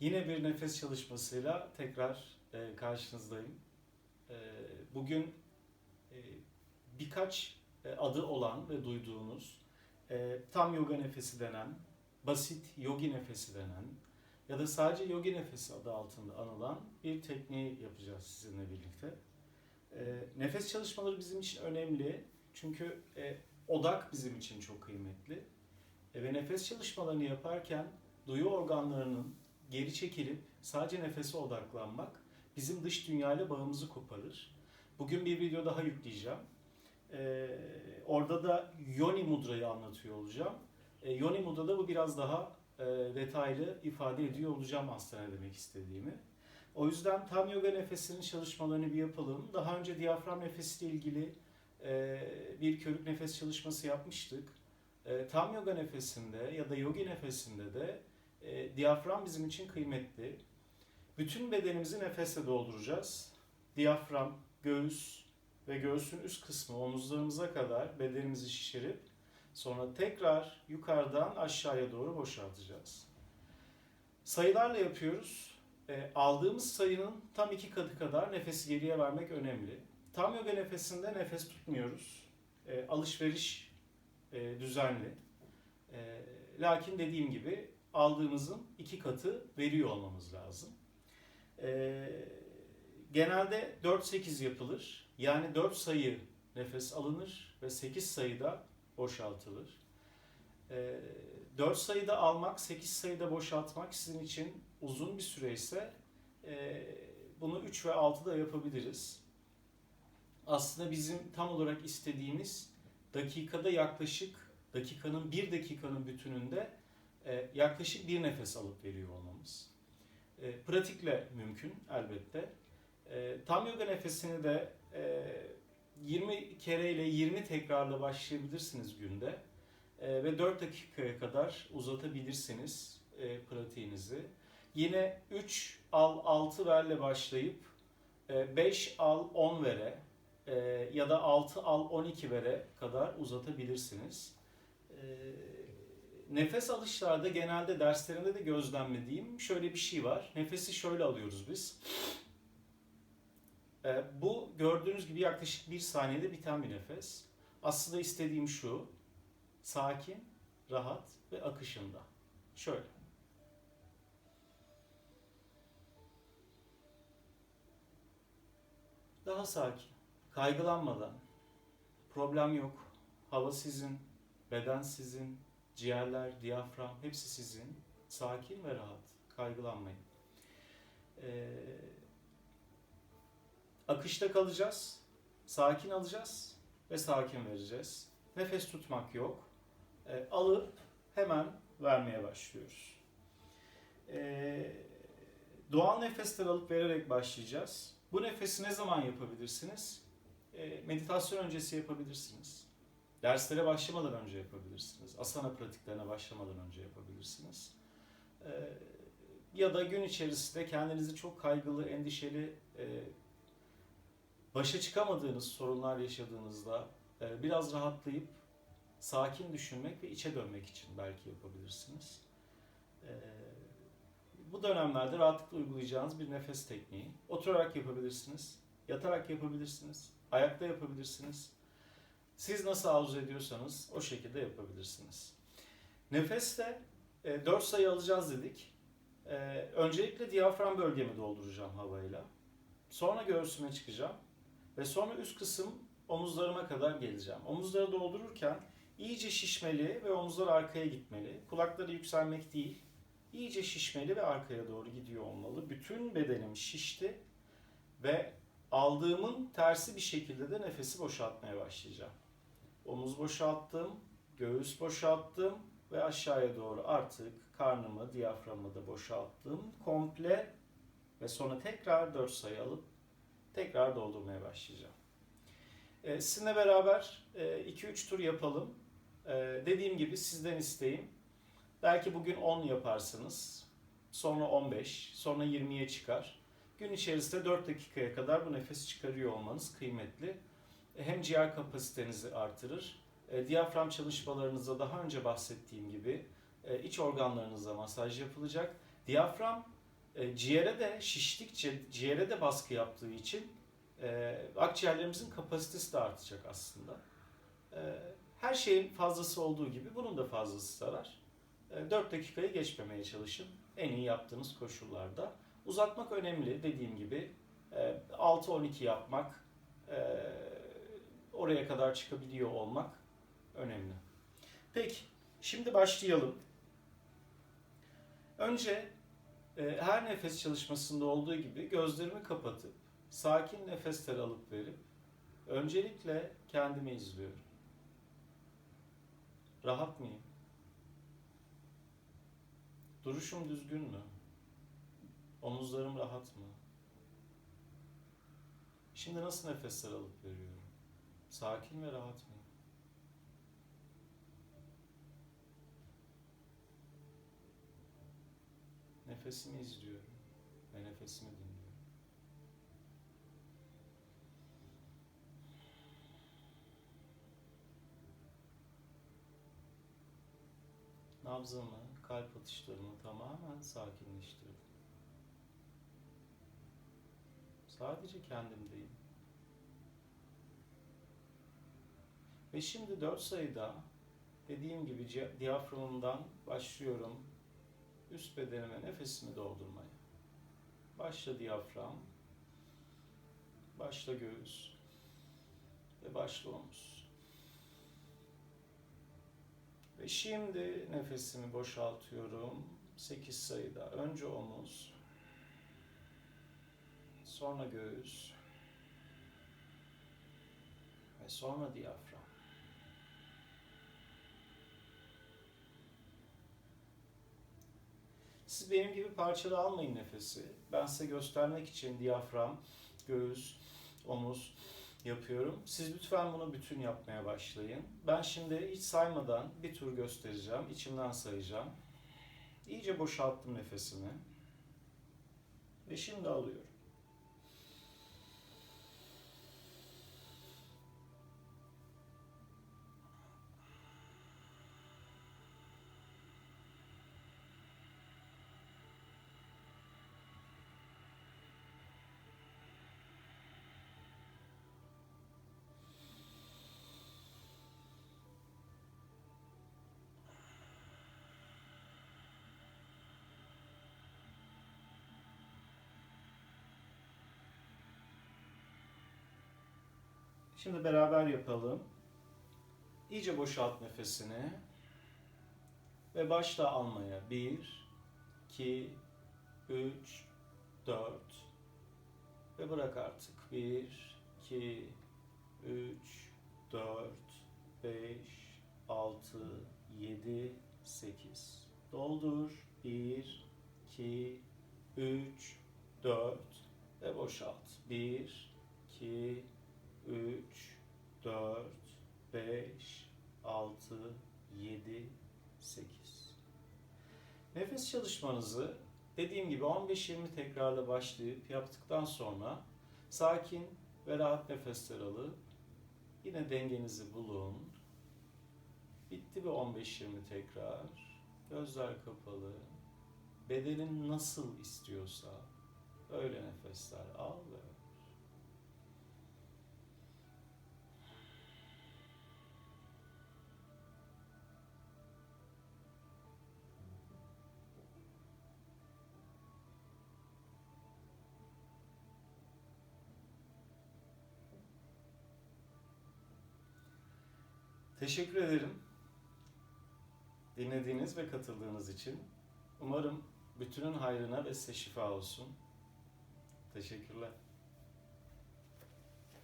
Yine bir nefes çalışmasıyla tekrar e, karşınızdayım. E, bugün e, birkaç e, adı olan ve duyduğunuz e, tam yoga nefesi denen, basit yogi nefesi denen ya da sadece yogi nefesi adı altında anılan bir tekniği yapacağız sizinle birlikte. E, nefes çalışmaları bizim için önemli çünkü e, odak bizim için çok kıymetli. E, ve nefes çalışmalarını yaparken duyu organlarının geri çekilip sadece nefese odaklanmak bizim dış dünyayla bağımızı koparır. Bugün bir video daha yükleyeceğim. Ee, orada da Yoni Mudra'yı anlatıyor olacağım. Ee, Yoni Mudra'da bu biraz daha e, detaylı ifade ediyor olacağım aslında demek istediğimi. O yüzden tam yoga nefesinin çalışmalarını bir yapalım. Daha önce diyafram nefesiyle ilgili e, bir körük nefes çalışması yapmıştık. E, tam yoga nefesinde ya da yogi nefesinde de e, diyafram bizim için kıymetli. Bütün bedenimizi nefesle dolduracağız. Diyafram, göğüs ve göğsün üst kısmı omuzlarımıza kadar bedenimizi şişirip sonra tekrar yukarıdan aşağıya doğru boşaltacağız. Sayılarla yapıyoruz. E, aldığımız sayının tam iki katı kadar nefesi geriye vermek önemli. Tam yoga nefesinde nefes tutmuyoruz. E, alışveriş e, düzenli. E, lakin dediğim gibi aldığımızın iki katı veriyor olmamız lazım. Ee, genelde 4-8 yapılır. Yani 4 sayı nefes alınır ve 8 sayıda boşaltılır. Ee, 4 sayıda almak, 8 sayıda boşaltmak sizin için uzun bir süre ise e, bunu 3 ve 6'da yapabiliriz. Aslında bizim tam olarak istediğimiz dakikada yaklaşık dakikanın bir dakikanın bütününde yaklaşık bir nefes alıp veriyor olmamız. E, pratikle mümkün elbette. E, tam yoga nefesini de 20 kere ile 20 tekrarla başlayabilirsiniz günde. ve 4 dakikaya kadar uzatabilirsiniz pratiğinizi. Yine 3 al 6 verle başlayıp 5 al 10 vere ya da 6 al 12 vere kadar uzatabilirsiniz nefes alışlarda genelde derslerinde de gözlemlediğim şöyle bir şey var. Nefesi şöyle alıyoruz biz. E, bu gördüğünüz gibi yaklaşık bir saniyede biten bir nefes. Aslında istediğim şu. Sakin, rahat ve akışında. Şöyle. Daha sakin, kaygılanmadan, problem yok, hava sizin, beden sizin, ciğerler, diyafram hepsi sizin. Sakin ve rahat. Kaygılanmayın. Ee, akışta kalacağız. Sakin alacağız ve sakin vereceğiz. Nefes tutmak yok. Ee, alıp hemen vermeye başlıyoruz. Ee, doğal nefesler alıp vererek başlayacağız. Bu nefesi ne zaman yapabilirsiniz? Ee, meditasyon öncesi yapabilirsiniz Derslere başlamadan önce yapabilirsiniz. Asana pratiklerine başlamadan önce yapabilirsiniz. Ee, ya da gün içerisinde kendinizi çok kaygılı, endişeli, e, başa çıkamadığınız sorunlar yaşadığınızda e, biraz rahatlayıp sakin düşünmek ve içe dönmek için belki yapabilirsiniz. E, bu dönemlerde rahatlıkla uygulayacağınız bir nefes tekniği. Oturarak yapabilirsiniz, yatarak yapabilirsiniz, ayakta yapabilirsiniz siz nasıl arzu ediyorsanız o şekilde yapabilirsiniz. Nefeste e, 4 sayı alacağız dedik. E, öncelikle diyafram bölgemi dolduracağım havayla. Sonra göğsüme çıkacağım. Ve sonra üst kısım omuzlarıma kadar geleceğim. Omuzları doldururken iyice şişmeli ve omuzlar arkaya gitmeli. Kulakları yükselmek değil. İyice şişmeli ve arkaya doğru gidiyor olmalı. Bütün bedenim şişti ve aldığımın tersi bir şekilde de nefesi boşaltmaya başlayacağım. Omuz boşalttım, göğüs boşalttım ve aşağıya doğru artık karnımı, diyaframı da boşalttım. Komple ve sonra tekrar 4 sayı alıp tekrar doldurmaya başlayacağım. Ee, sizinle beraber 2-3 e, tur yapalım. Ee, dediğim gibi sizden isteğim. Belki bugün 10 yaparsınız. Sonra 15, sonra 20'ye çıkar. Gün içerisinde 4 dakikaya kadar bu nefesi çıkarıyor olmanız kıymetli hem ciğer kapasitenizi artırır, e, diyafram çalışmalarınızda daha önce bahsettiğim gibi e, iç organlarınıza masaj yapılacak. Diyafram e, ciğere de şiştikçe ciğere de baskı yaptığı için e, akciğerlerimizin kapasitesi de artacak aslında. Her şeyin fazlası olduğu gibi bunun da fazlası zarar. E, 4 dakikayı geçmemeye çalışın en iyi yaptığınız koşullarda. Uzatmak önemli dediğim gibi. E, 6-12 yapmak, oraya kadar çıkabiliyor olmak önemli. Peki, şimdi başlayalım. Önce e, her nefes çalışmasında olduğu gibi gözlerimi kapatıp sakin nefesler alıp verip öncelikle kendimi izliyorum. Rahat mıyım? Duruşum düzgün mü? Omuzlarım rahat mı? Şimdi nasıl nefesler alıp veriyorum? Sakin ve rahat mıyım? Nefesimi izliyorum ve nefesimi dinliyorum. Nabzımı, kalp atışlarımı tamamen sakinleştirdim. Sadece kendimdeyim. Ve şimdi dört sayıda dediğim gibi diyaframımdan başlıyorum üst bedenime nefesimi doldurmaya. Başla diyafram, başla göğüs ve başla omuz. Ve şimdi nefesimi boşaltıyorum. 8 sayıda. Önce omuz, sonra göğüs ve sonra diyafram. Siz benim gibi parçalı almayın nefesi. Ben size göstermek için diyafram, göğüs, omuz yapıyorum. Siz lütfen bunu bütün yapmaya başlayın. Ben şimdi hiç saymadan bir tur göstereceğim. İçimden sayacağım. İyice boşalttım nefesimi. Ve şimdi alıyorum. Şimdi beraber yapalım. İyice boşalt nefesini. Ve başla almaya. 1, 2, 3, 4. Ve bırak artık. 1, 2, 3, 4, 5, 6, 7, 8. Doldur. 1, 2, 3, 4 ve boşalt. 1, 2, 3, 4, 5, 6, 7, 8. Nefes çalışmanızı dediğim gibi 15-20 tekrarla başlayıp yaptıktan sonra sakin ve rahat nefesler alıp yine dengenizi bulun. Bitti bir 15-20 tekrar. Gözler kapalı. Bedenin nasıl istiyorsa öyle nefesler al ve Teşekkür ederim. Dinlediğiniz ve katıldığınız için. Umarım bütünün hayrına ve size şifa olsun. Teşekkürler.